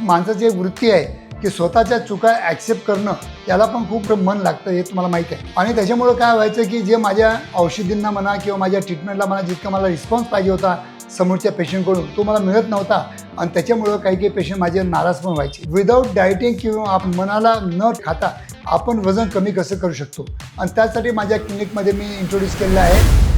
माणसाची एक वृत्ती आहे की स्वतःच्या चुका ॲक्सेप्ट करणं याला पण खूप मन लागतं हे तुम्हाला माहीत आहे. आणि त्याच्यामुळं काय व्हायचं की जे माझ्या औषधींना म्हणा किंवा माझ्या ट्रीटमेंटला म्हणा जितका मला रिस्पॉन्स पाहिजे होता समोरच्या पेशंटकडून तो मला मिळत नव्हता. आणि त्याच्यामुळं काही काही पेशंट माझे नाराज पण व्हायचे. विदाऊट डायटिंग किंवा आप मनाला न खाता आपण वजन कमी कसं करू शकतो? आणि त्यासाठी माझ्या क्लिनिकमध्ये मी इंट्रोड्यूस केलेलं आहे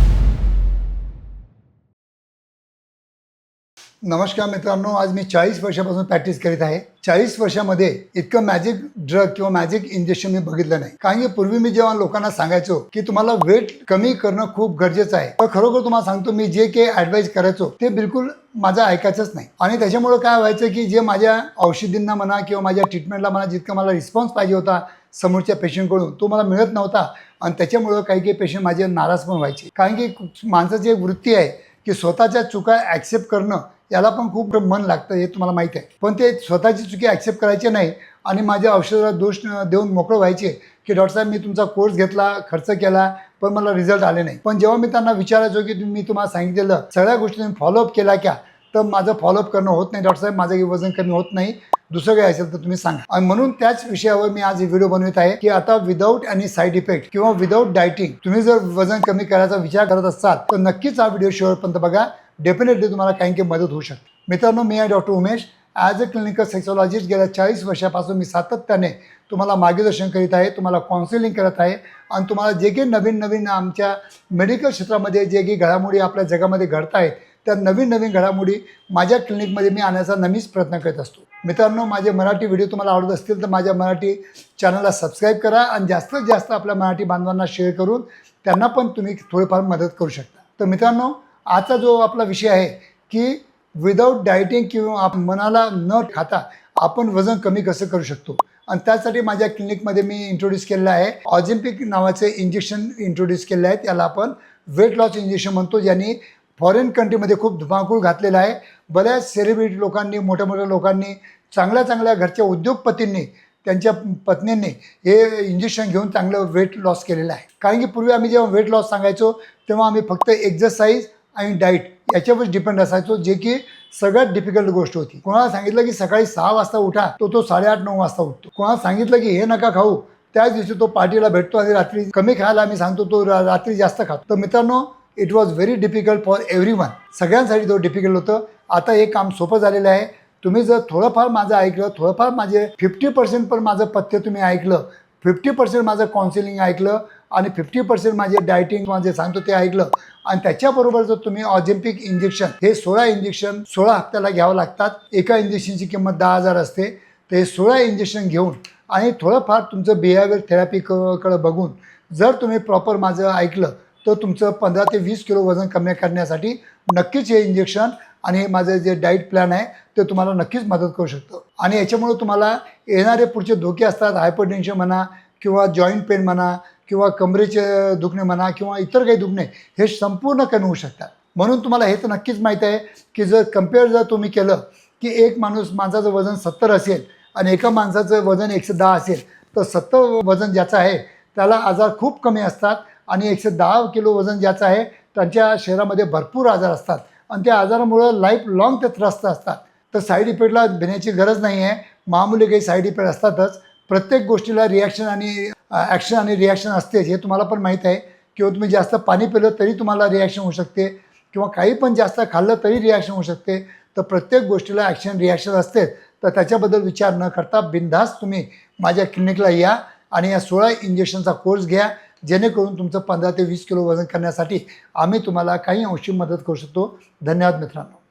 नमस्कार मित्रांनो आज मी चाळीस वर्षापासून प्रॅक्टिस करीत आहे. चाळीस वर्षामध्ये इतकं मॅजिक ड्रग किंवा मॅजिक इंजेक्शन मी बघितलं नाही. कारण की पूर्वी मी जेव्हा लोकांना सांगायचो की तुम्हाला वेट कमी करणं खूप गरजेचं आहे पण खरोखर तुम्हाला सांगतो मी जे काही ॲडवाईस करायचो ते बिलकुल माझं ऐकायचंच नाही. आणि त्याच्यामुळं काय व्हायचं की जे माझ्या औषधींना म्हणा किंवा माझ्या ट्रीटमेंटला म्हणा जितका मला रिस्पॉन्स पाहिजे होता समोरच्या पेशंटकडून तो मला मिळत नव्हता. आणि त्याच्यामुळं काही काही पेशंट माझे नाराज पण व्हायचे. कारण की माणसाची एक वृत्ती आहे की स्वतःच्या चुका ॲक्सेप्ट करणं याला पण खूप मन लागतं हे तुम्हाला माहीत आहे. पण ते स्वतःची चुकी ॲक्सेप्ट करायचे नाही आणि माझ्या औषधाला दोष देऊन मोकळं व्हायचे की डॉक्टर साहेब मी तुमचा कोर्स घेतला खर्च केला पण मला रिझल्ट आले नाही. पण जेव्हा मी त्यांना विचारायचो की तुम्ही मी तुम्हाला सांगितलेलं सगळ्या गोष्टी तुम्ही फॉलोअप केला क्या? तर माझं फॉलोअप करणं होत नाही. डॉक्टर साहेब माझं काही वजन कमी होत नाही. दुसरं काही असेल तर तुम्ही सांगा. आणि म्हणून त्याच विषयावर मी आज व्हिडिओ बनवत आहे की आता विदाऊट एनी साईड इफेक्ट किंवा विदाऊट डायटिंग तुम्ही जर वजन कमी करायचा विचार करत असाल तर नक्कीच हा व्हिडिओ शेवटपर्यंत बघा. डेफिनेटली तुम्हाला काही काही मदत होऊ शकते. मित्रांनो मी आहे doctor Umesh. As a clinical sexologist गेल्या चाळीस वर्षापासून मी सातत्याने तुम्हाला मार्गदर्शन करीत आहे तुम्हाला काउन्सिलिंग करत आहे आणि तुम्हाला जे काही नवीन नवीन आमच्या मेडिकल क्षेत्रामध्ये जे काही घडामोडी आपल्या जगामध्ये घडत आहेत त्या नवीन नवीन घडामोडी माझ्या क्लिनिकमध्ये मी आणण्याचा नवीनच प्रयत्न करत असतो. मित्रांनो माझे मराठी व्हिडिओ तुम्हाला आवडत असतील तर माझ्या मराठी चॅनलला सबस्क्राईब करा आणि जास्तीत जास्त आपल्या मराठी बांधवांना शेअर करून त्यांना पण तुम्ही थोडीफार मदत करू शकता. तर मित्रांनो आजचा जो आपला विषय आहे की विदाऊट डायटिंग किंवा आप मनाला न खाता आपण वजन कमी कसं करू शकतो? आणि त्यासाठी माझ्या क्लिनिकमध्ये मी इंट्रोड्यूस केलेलं आहे. ऑलिम्पिक नावाचे इंजेक्शन इंट्रोड्यूस केलेलं आहे. त्याला आपण वेट लॉस इंजेक्शन म्हणतो ज्यांनी फॉरेन कंट्रीमध्ये खूप धुमाकूळ घातलेला आहे. बऱ्याच सेलिब्रिटी लोकांनी मोठ्या मोठ्या लोकांनी चांगल्या चांगल्या घरच्या उद्योगपतींनी त्यांच्या पत्नींनी हे इंजेक्शन घेऊन चांगलं वेट लॉस केलेलं आहे. कारण की पूर्वी आम्ही जेव्हा वेट लॉस सांगायचो तेव्हा आम्ही फक्त एक्झरसाईज आणि डाईट याच्यावर डिपेंड असायचो जे की सगळ्यात डिफिकल्ट गोष्ट होती. कोणाला सांगितलं की सकाळी सहा वाजता उठा तो तो साडेआठ नऊ वाजता उठतो. कोणाला सांगितलं की हे नका खाऊ त्याच दिवशी तो पार्टीला भेटतो आणि रात्री कमी खायला आम्ही सांगतो तो रा- रात्री जास्त खातो. तर मित्रांनो it was very difficult for every one सगळ्यांसाठी तो डिफिकल्ट होतं. आता हे काम सोपं झालेलं आहे. तुम्ही जर थोडंफार माझं ऐकलं थोडंफार माझे फिफ्टी पर्सेंट पण माझं पथ्य तुम्ही ऐकलं फिफ्टी पर्सेंट माझं काउन्सिलिंग ऐकलं आणि फिफ्टी पर्सेंट माझे डायटिंग माझे सांगतो ते ऐकलं. आणि त्याच्याबरोबर जर तुम्ही ऑजिम्पिक इंजेक्शन हे सोळा इंजेक्शन सोळा हप्त्याला घ्यावं लागतात. एका इंजेक्शनची किंमत दहा हजार असते. ते सोळा इंजेक्शन घेऊन आणि थोडंफार तुमचं बिहेवियर थेरपी कडं बघून जर तुम्ही प्रॉपर माझं ऐकलं तर तुमचं पंधरा ते वीस किलो वजन कमी करण्यासाठी नक्कीच हे इंजेक्शन आणि हे माझं जे डाईट प्लॅन आहे ते तुम्हाला नक्कीच मदत करू शकतं. आणि याच्यामुळे तुम्हाला येणारे पुढचे धोके असतात हायपरटेन्शन म्हणा किंवा जॉईंट पेन म्हणा किंवा कमरेचे दुखणे म्हणा किंवा इतर काही दुखणे हे संपूर्ण कमी होऊ शकतात. म्हणून तुम्हाला हे तर नक्कीच माहीत आहे की जर कंपेअर जर तुम्ही केलं की एक माणूस माणसाचं वजन सत्तर असेल आणि एका माणसाचं वजन एकशे दहा असेल तर सत्तर वजन ज्याचं आहे त्याला आजार खूप कमी असतात आणि एकशे दहा किलो वजन ज्याचं आहे त्यांच्या शरीरामध्ये भरपूर आजार असतात. आणि त्या आजारामुळं लाईफ लाँग ते त्रस्त असतात. तर साईड इफेक्टला भिण्याची गरज नाही आहे मामूली काही साईड इफेक्ट असतातच. प्रत्येक गोष्टीला रिॲक्शन आणि ॲक्शन आणि रिॲक्शन असतेच हे तुम्हाला पण माहीत आहे. किंवा तुम्ही जास्त पाणी पिलं तरी तुम्हाला रिॲक्शन होऊ शकते. किंवा काही पण जास्त खाल्लं तरी रिॲक्शन होऊ शकते. तर प्रत्येक गोष्टीला ॲक्शन रिॲक्शन असते. तर त्याच्याबद्दल विचार न करता बिनधास्त तुम्ही माझ्या क्लिनिकला या आणि या सोळा इंजेक्शनचा कोर्स घ्या. जेणेकरून तुमचं पंधरा ते वीस किलो वजन करण्यासाठी आम्ही तुम्हाला काही अंशी मदत करू शकतो. धन्यवाद मित्रांनो.